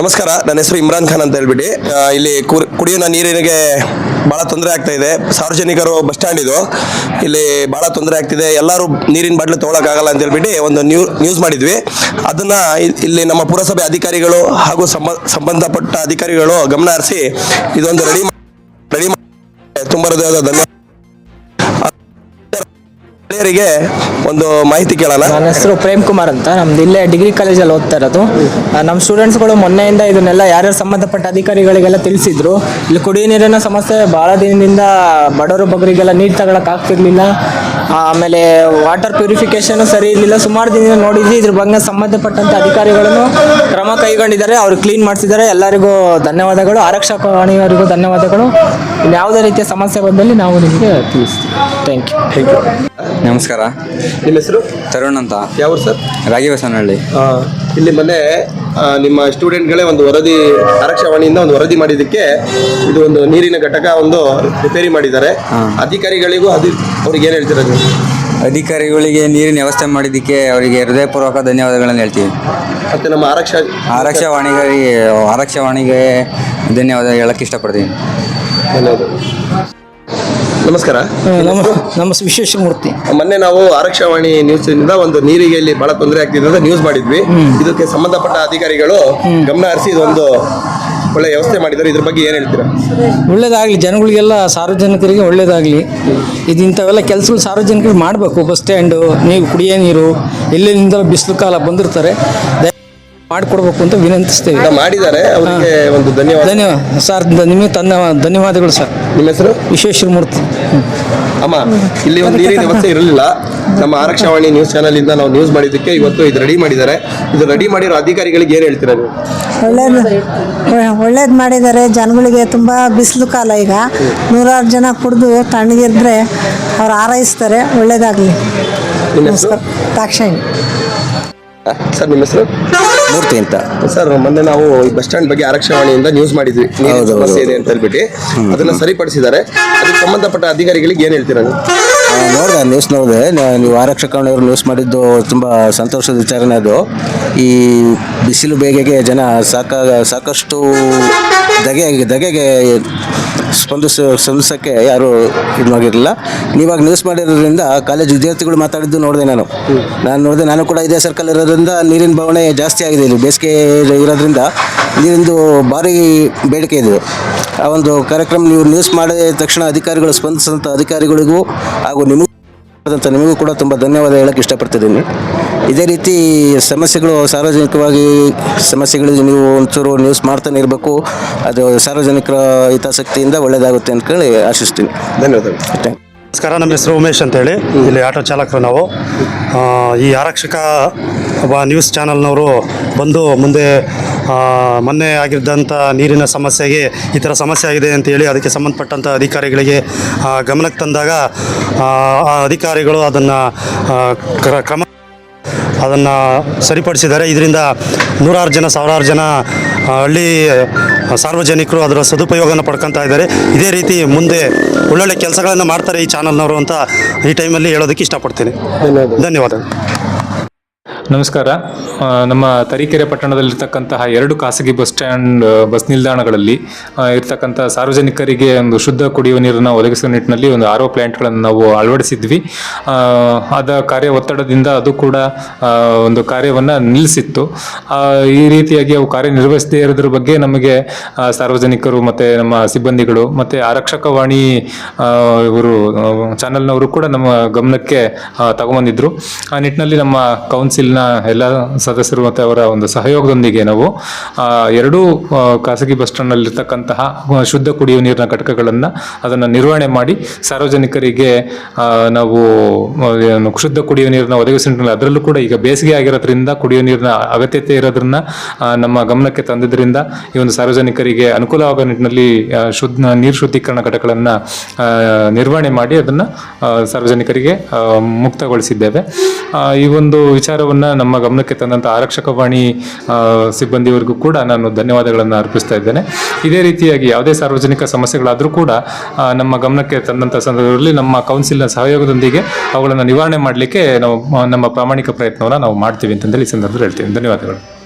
ನಮಸ್ಕಾರ, ನನ್ನ ಹೆಸರು ಇಮ್ರಾನ್ ಖಾನ್ ಅಂತ ಹೇಳ್ಬಿಟ್ಟು ಇಲ್ಲಿ ಕುಡಿಯುವ ನೀರಿಗೆ ಭಾಳ ತೊಂದರೆ ಆಗ್ತಾ ಇದೆ. ಸಾರ್ವಜನಿಕರು ಬಸ್ ಸ್ಟ್ಯಾಂಡ್ ಇದು. ಇಲ್ಲಿ ಬಹಳ ತೊಂದರೆ ಆಗ್ತಿದೆ. ಎಲ್ಲರೂ ನೀರಿನ ಬಾಟ್ಲು ಆಗಲ್ಲ ಅಂತ ಹೇಳ್ಬಿಟ್ಟು ಒಂದು ನ್ಯೂ, ನ್ಯೂಸ್ ಮಾಡಿದ್ವಿ. ಅದನ್ನ ಇಲ್ಲಿ ನಮ್ಮ ಪುರಸಭೆ ಅಧಿಕಾರಿಗಳು ಹಾಗೂ ಸಂಬ, ಸಂಬಂಧಪಟ್ಟ ಅಧಿಕಾರಿಗಳು ಗಮನ ಹರಿಸಿ ಇದೊಂದು ರೆಡಿ ರೆಡಿ ತುಂಬ ಧನ್ಯವಾದ. ಸ್ಥಳೀಯರಿಗೆ ಒಂದು ಮಾಹಿತಿ ಕೇಳೋಣ. ನನ್ನ ಹೆಸರು ಪ್ರೇಮ್ ಕುಮಾರ್ ಅಂತ. ನಮ್ದು ಇಲ್ಲೇ ಡಿಗ್ರಿ ಕಾಲೇಜಲ್ಲಿ ಓದ್ತಾ ಇರೋದು. ನಮ್ಮ ಸ್ಟೂಡೆಂಟ್ಸ್ಗಳು ಮೊನ್ನೆಯಿಂದ ಇದನ್ನೆಲ್ಲ ಯಾರ್ಯಾರು ಸಂಬಂಧಪಟ್ಟ ಅಧಿಕಾರಿಗಳಿಗೆಲ್ಲ ತಿಳಿಸಿದ್ರು. ಇಲ್ಲಿ ಕುಡಿಯೋ ನೀರಿನ ಸಮಸ್ಯೆ ಭಾಳ ದಿನದಿಂದ ಬಡವರು ಬಗರಿಗೆಲ್ಲ ನೀರು ತಗೊಳಕ್ ಆಗ್ತಿರ್ಲಿಲ್ಲ. ಆಮೇಲೆ ವಾಟರ್ ಪ್ಯೂರಿಫಿಕೇಶನ್ ಸರಿ ಇರಲಿಲ್ಲ. ಸುಮಾರು ದಿನದಿಂದ ನೋಡಿದ್ವಿ. ಇದ್ರ ಬಗ್ಗೆ ಸಂಬಂಧಪಟ್ಟಂತ ಅಧಿಕಾರಿಗಳನ್ನು ಕ್ರಮ ಕೈಗೊಂಡಿದ್ದಾರೆ. ಅವ್ರು ಕ್ಲೀನ್ ಮಾಡಿಸಿದ್ದಾರೆ. ಎಲ್ಲರಿಗೂ ಧನ್ಯವಾದಗಳು. ಆರಕ್ಷಕವಾಣಿಯವರಿಗೂ ಧನ್ಯವಾದಗಳು. ಇನ್ನು ಯಾವುದೇ ರೀತಿಯ ಸಮಸ್ಯೆ ಬಂದಲ್ಲಿ ನಾವು ನಿಮಗೆ ತಿಳಿಸ್ತೀವಿ. ಥ್ಯಾಂಕ್ ಯು ನಮಸ್ಕಾರ. ನಿಮ್ಮ ಹೆಸರು? ತರುಣ್ ಅಂತ. ಯಾವ ಸರ್? ರಾಗಿವಸನಹಳ್ಳಿ ಆ, ಇಲ್ಲಿ ಮೊನ್ನೆ ಆ, ನಿಮ್ಮ ಸ್ಟೂಡೆಂಟ್ಗಳೇ ಒಂದು ವರದಿ ಆರಕ್ಷವಾಣಿಯಿಂದ ಒಂದು ವರದಿ ಮಾಡಿದ್ದಕ್ಕೆ ಇದು ಒಂದು ನೀರಿನ ಘಟಕ ಒಂದು ರಿಪೇರಿ ಮಾಡಿದ್ದಾರೆ. ಅಧಿಕಾರಿಗಳಿಗೂ ಅದು ಅವ್ರಿಗೆ ಏನು ಹೇಳ್ತೀರಾ ನೀವು? ಅಧಿಕಾರಿಗಳಿಗೆ ನೀರಿನ ವ್ಯವಸ್ಥೆ ಮಾಡಿದ್ದಕ್ಕೆ ಅವರಿಗೆ ಹೃದಯಪೂರ್ವಕ ಧನ್ಯವಾದಗಳನ್ನು ಹೇಳ್ತೀವಿ. ಮತ್ತೆ ನಮ್ಮ ಆರಕ್ಷ ಆರಕ್ಷವಾಣಿಗೆ ಆರಕ್ಷವಾಣಿಗೆ ಧನ್ಯವಾದ ಹೇಳಕ್ಕೆ ಇಷ್ಟಪಡ್ತೀನಿ. ಧನ್ಯವಾದ. ನಮಸ್ಕಾರ. ನಮ್ಮ ವಿಶೇಷ ಮೂರ್ತಿ. ಮೊನ್ನೆ ನಾವು ಆರಕ್ಷವಾಣಿ ನ್ಯೂಸ್ ಇಂದ ಒಂದು ನೀರಿಗೆ ಇಲ್ಲಿ ಬಹಳ ತೊಂದರೆ ಆಗ್ತಿದೆ ಅಂತ ನ್ಯೂಸ್ ಮಾಡಿದ್ವಿ. ಇದಕ್ಕೆ ಸಂಬಂಧಪಟ್ಟ ಅಧಿಕಾರಿಗಳು ಗಮನ ಹರಿಸಿ ಇದೊಂದು ಒಳ್ಳೆ ವ್ಯವಸ್ಥೆ ಮಾಡಿದ್ದಾರೆ. ಇದ್ರ ಬಗ್ಗೆ ಏನು ಹೇಳ್ತೀರಾ? ಒಳ್ಳೇದಾಗಲಿ ಜನಗಳಿಗೆಲ್ಲ ಸಾರ್ವಜನಿಕರಿಗೆ ಒಳ್ಳೇದಾಗಲಿ. ಇದು ಇಂಥವೆಲ್ಲ ಕೆಲಸಗಳು ಸಾರ್ವಜನಿಕರು ಮಾಡಬೇಕು. ಬಸ್ ಸ್ಟ್ಯಾಂಡು ನೀವು ಕುಡಿಯೋ ನೀರು ಎಲ್ಲೆಲ್ಲಿಂದ ಬಿಸಿಲು ಕಾಲ ಬಂದಿರ್ತಾರೆ. ಮಾಡಿಕೊಡ್ಬೇಕು ಅಂತ ವಿನಂತಿಸ್ತೇವೆ ಎಲ್ಲ ಮಾಡಿದ್ದಾರೆ ಅವರಿಗೆ ಒಂದು ಧನ್ಯವಾದ. ಧನ್ಯವಾದ. ಸರ್ ದ- ನಿಮಗೆ ತನ್ನ ಧನ್ಯವಾದಗಳು ಸರ್. ನಿಮ್ಮ ಹೆಸರು? ವಿಶ್ವೇಶ್ವರಮೂರ್ತಿ ಮೂರ್ತಿ. ಅಮ್ಮ ಇಲ್ಲಿ ಒಂದು ನೀರಿನ ವ್ಯವಸ್ಥೆ ಇರಲಿಲ್ಲ. ನಮ್ಮ ಆರಕ್ಷವಾಣಿ ನ್ಯೂಸ್ ಚಾನಲ್ ಇಂದ ನಾವು ನ್ಯೂಸ್ ಮಾಡಿದ್ದಕ್ಕೆ ಇವತ್ತು ಇದು ರೆಡಿ ಮಾಡಿದ್ದಾರೆ. ಇದು ರೆಡಿ ಮಾಡಿರೋ ಅಧಿಕಾರಿಗಳಿಗೆ ಏನು ಹೇಳ್ತೀರಾ ನೀವು? ಒಳ್ಳೇದು ಒಳ್ಳೇದು ಮಾಡಿದ್ದಾರೆ. ಜನಗಳಿಗೆ ತುಂಬ ಬಿಸಿಲು ಕಾಲ ಈಗ. ನೂರಾರು ಜನ ಕುಡಿದು ತಣ್ಣಗಿದ್ರೆ ಅವ್ರು ಆರೈಸ್ತಾರೆ ಒಳ್ಳೇದಾಗಲಿ. ನಿಮ್ಮ ಹೆಸರು? ನಮಸ್ಕಾರ. ದಾಕ್ಷಾಯಿಣಿ. ಸರ್ ನಿಮ್ಮ ಹೆಸರು? ಮೂರ್ತಿ ಅಂತ. ಸರ್ ಮೊನ್ನೆ ನಾವು ಈ ಬಸ್ ಸ್ಟ್ಯಾಂಡ್ ಬಗ್ಗೆ ಆರಕ್ಷವಾಣಿಯಿಂದ ನ್ಯೂಸ್ ಮಾಡಿದ್ವಿ. ನೀರಿನ ಸಮಸ್ಯೆ ಇದೆ ಅಂತ ಹೇಳ್ಬಿಟ್ಟು. ಅದನ್ನ ಸರಿಪಡಿಸಿದ್ದಾರೆ. ಅದಕ್ಕೆ ಸಂಬಂಧಪಟ್ಟ ಅಧಿಕಾರಿಗಳಿಗೆ ಏನ್ ಹೇಳ್ತೀರಾ ನೀವು? ನೋಡಿದೆ ನ್ಯೂಸ್ ನೋಡಿದೆ. ನೀವು ಆರಕ್ಷಕರು ನ್ಯೂಸ್ ಮಾಡಿದ್ದು ತುಂಬ ಸಂತೋಷದ ವಿಚಾರನೇ ಅದು. ಈ ಬಿಸಿಲು ಬೇಗೆಗೆ ಜನ ಸಾಕ ಸಾಕಷ್ಟು ದಗೆ ಧಗೆಗೆ ಸ್ಪಂದಿಸ ಸ್ಪಂದಿಸೋಕ್ಕೆ ಯಾರು ಇದು ಮಾಡಿರಲಿಲ್ಲ ನೀವಾಗ ನ್ಯೂಸ್ ಮಾಡಿರೋದ್ರಿಂದ ಕಾಲೇಜ್ ವಿದ್ಯಾರ್ಥಿಗಳು ಮಾತಾಡಿದ್ದು ನೋಡಿದೆ ನಾನು. ನಾನು ನೋಡಿದೆ, ನಾನು ಕೂಡ ಇದೇ ಸರ್ಕಲ್ ಇರೋದ್ರಿಂದ ನೀರಿನ ಬವಣೆ ಜಾಸ್ತಿ ಆಗಿದೆ ಇಲ್ಲಿ. ಬೇಸಿಗೆ ಇರೋದ್ರಿಂದ ನೀರಿಂದು ಭಾರಿ ಬೇಡಿಕೆ ಇದೆ. ಆ ಒಂದು ಕಾರ್ಯಕ್ರಮ ನೀವು ನ್ಯೂಸ್ ಮಾಡಿದ ತಕ್ಷಣ ಅಧಿಕಾರಿಗಳು ಸ್ಪಂದಿಸಿದಂಥ ಅಧಿಕಾರಿಗಳಿಗೂ ಹಾಗೂ ನಿಮಗೂ ನಿಮಗೂ ಕೂಡ ತುಂಬ ಧನ್ಯವಾದ ಹೇಳಕ್ಕೆ ಇಷ್ಟಪಡ್ತಿದ್ದೀನಿ. ಇದೇ ರೀತಿ ಸಮಸ್ಯೆಗಳು ಸಾರ್ವಜನಿಕವಾಗಿ ಸಮಸ್ಯೆಗಳಿಗೆ ನೀವು ಒಂಚೂರು ನ್ಯೂಸ್ ಮಾಡ್ತಾನೆ ಇರಬೇಕು. ಅದು ಸಾರ್ವಜನಿಕರ ಹಿತಾಸಕ್ತಿಯಿಂದ ಒಳ್ಳೆಯದಾಗುತ್ತೆ ಅಂತೇಳಿ ಆಶಿಸ್ತೀನಿ. ಧನ್ಯವಾದಗಳು. ನಮಸ್ಕಾರ ನಮ್ಮ ಹೆಸರು ಉಮೇಶ್ ಅಂತೇಳಿ. ಇಲ್ಲಿ ಆಟೋ ಚಾಲಕರು ನಾವು. ಆ, ಈ ಆರಕ್ಷಕ ಒಬ್ಬ ನ್ಯೂಸ್ ಚಾನಲ್ನವರು ಬಂದು ಮುಂದೆ ಮೊನ್ನೆ ಆಗಿದ್ದಂಥ ನೀರಿನ ಸಮಸ್ಯೆಗೆ ಈ ಥರ ಸಮಸ್ಯೆ ಆಗಿದೆ ಅಂತೇಳಿ ಅದಕ್ಕೆ ಸಂಬಂಧಪಟ್ಟಂಥ ಅಧಿಕಾರಿಗಳಿಗೆ ಗಮನಕ್ಕೆ ತಂದಾಗ ಆ, ಅಧಿಕಾರಿಗಳು ಅದನ್ನು ಕ್ರಮ ಅದನ್ನು ಸರಿಪಡಿಸಿದ್ದಾರೆ. ಇದರಿಂದ ನೂರಾರು ಜನ ಸಾವಿರಾರು ಜನ ಹಳ್ಳಿ ಸಾರ್ವಜನಿಕರು ಅದರ ಸದುಪಯೋಗನ ಪಡ್ಕೊತಾ ಇದ್ದಾರೆ. ಇದೇ ರೀತಿ ಮುಂದೆ ಒಳ್ಳೊಳ್ಳೆ ಕೆಲಸಗಳನ್ನು ಮಾಡ್ತಾರೆ ಈ ಚಾನಲ್ನವರು ಅಂತ ಈ ಟೈಮಲ್ಲಿ ಹೇಳೋದಕ್ಕೆ ಇಷ್ಟಪಡ್ತೀನಿ. ಧನ್ಯವಾದಗಳು ನಮಸ್ಕಾರ. ನಮ್ಮ ತರೀಕೆರೆ ಪಟ್ಟಣದಲ್ಲಿರ್ತಕ್ಕಂತಹ ಎರಡು ಖಾಸಗಿ ಬಸ್ ಸ್ಟ್ಯಾಂಡ್ ಬಸ್ ನಿಲ್ದಾಣಗಳಲ್ಲಿ ಇರ್ತಕ್ಕಂಥ ಸಾರ್ವಜನಿಕರಿಗೆ ಒಂದು ಶುದ್ಧ ಕುಡಿಯುವ ನೀರನ್ನು ಒದಗಿಸುವ ನಿಟ್ಟಿನಲ್ಲಿ ಒಂದು ಆರೋ ಪ್ಲ್ಯಾಂಟ್ಗಳನ್ನು ನಾವು ಅಳವಡಿಸಿದ್ವಿ. ಅದ ಕಾರ್ಯ ಒತ್ತಡದಿಂದ ಅದು ಕೂಡ ಒಂದು ಕಾರ್ಯವನ್ನು ನಿಲ್ಲಿಸಿತ್ತು. ಈ ರೀತಿಯಾಗಿ ಅವು ಕಾರ್ಯನಿರ್ವಹಿಸದೇ ಇರೋದ್ರ ಬಗ್ಗೆ ನಮಗೆ ಸಾರ್ವಜನಿಕರು ಮತ್ತು ನಮ್ಮ ಸಿಬ್ಬಂದಿಗಳು ಮತ್ತು ಆರಕ್ಷಕವಾಣಿ ವಾಣಿ ಇವರು ಚಾನಲ್ನವರು ಕೂಡ ನಮ್ಮ ಗಮನಕ್ಕೆ ತಗೊಂಬಂದಿದ್ರು. ಆ ನಿಟ್ಟಿನಲ್ಲಿ ನಮ್ಮ ಕೌನ್ಸಿಲ್ನ ಎಲ್ಲ ಸದಸ್ಯರು ಮತ್ತು ಅವರ ಒಂದು ಸಹಯೋಗದೊಂದಿಗೆ ನಾವು ಎರಡೂ ಖಾಸಗಿ ಬಸ್ ಸ್ಟ್ಯಾಂಡ್ನಲ್ಲಿರ್ತಕ್ಕಂತಹ ಶುದ್ಧ ಕುಡಿಯುವ ನೀರಿನ ಘಟಕಗಳನ್ನು ಅದನ್ನು ನಿರ್ವಹಣೆ ಮಾಡಿ ಸಾರ್ವಜನಿಕರಿಗೆ ನಾವು ಶುದ್ಧ ಕುಡಿಯುವ ನೀರನ್ನ ನಿಟ್ಟಿನಲ್ಲಿ ಅದರಲ್ಲೂ ಕೂಡ ಈಗ ಬೇಸಿಗೆ ಆಗಿರೋದ್ರಿಂದ ಕುಡಿಯುವ ನೀರಿನ ಅಗತ್ಯತೆ ಇರೋದ್ರನ್ನ ನಮ್ಮ ಗಮನಕ್ಕೆ ತಂದಿದ್ದರಿಂದ ಈ ಒಂದು ಸಾರ್ವಜನಿಕರಿಗೆ ಅನುಕೂಲವಾಗುವ ನಿಟ್ಟಿನಲ್ಲಿ ಶುದ್ಧ ನೀರು ಶುದ್ಧೀಕರಣ ಘಟಕಗಳನ್ನು ನಿರ್ವಹಣೆ ಮಾಡಿ ಅದನ್ನು ಸಾರ್ವಜನಿಕರಿಗೆ ಮುಕ್ತಗೊಳಿಸಿದ್ದೇವೆ. ಈ ಒಂದು ವಿಚಾರವನ್ನು ನಮ್ಮ ಗಮನಕ್ಕೆ ತಂದಂಥ ಆರಕ್ಷಕವಾಣಿ ವಾಣಿ ಸಿಬ್ಬಂದಿಯವರಿಗೂ ಕೂಡ ನಾನು ಧನ್ಯವಾದಗಳನ್ನು ಅರ್ಪಿಸ್ತಾ ಇದ್ದೇನೆ. ಇದೇ ರೀತಿಯಾಗಿ ಯಾವುದೇ ಸಾರ್ವಜನಿಕ ಸಮಸ್ಯೆಗಳಾದರೂ ಕೂಡ ನಮ್ಮ ಗಮನಕ್ಕೆ ತಂದಂಥ ಸಂದರ್ಭದಲ್ಲಿ ನಮ್ಮ ಕೌನ್ಸಿಲ್ನ ಸಹಯೋಗದೊಂದಿಗೆ ಅವುಗಳನ್ನು ನಿವಾರಣೆ ಮಾಡಲಿಕ್ಕೆ ನಾವು ನಮ್ಮ ಪ್ರಾಮಾಣಿಕ ಪ್ರಯತ್ನವನ್ನು ನಾವು ಮಾಡ್ತೀವಿ ಅಂತಂದೇಳಿ ಈ ಸಂದರ್ಭದಲ್ಲಿ ಹೇಳ್ತೀವಿ ಧನ್ಯವಾದಗಳು.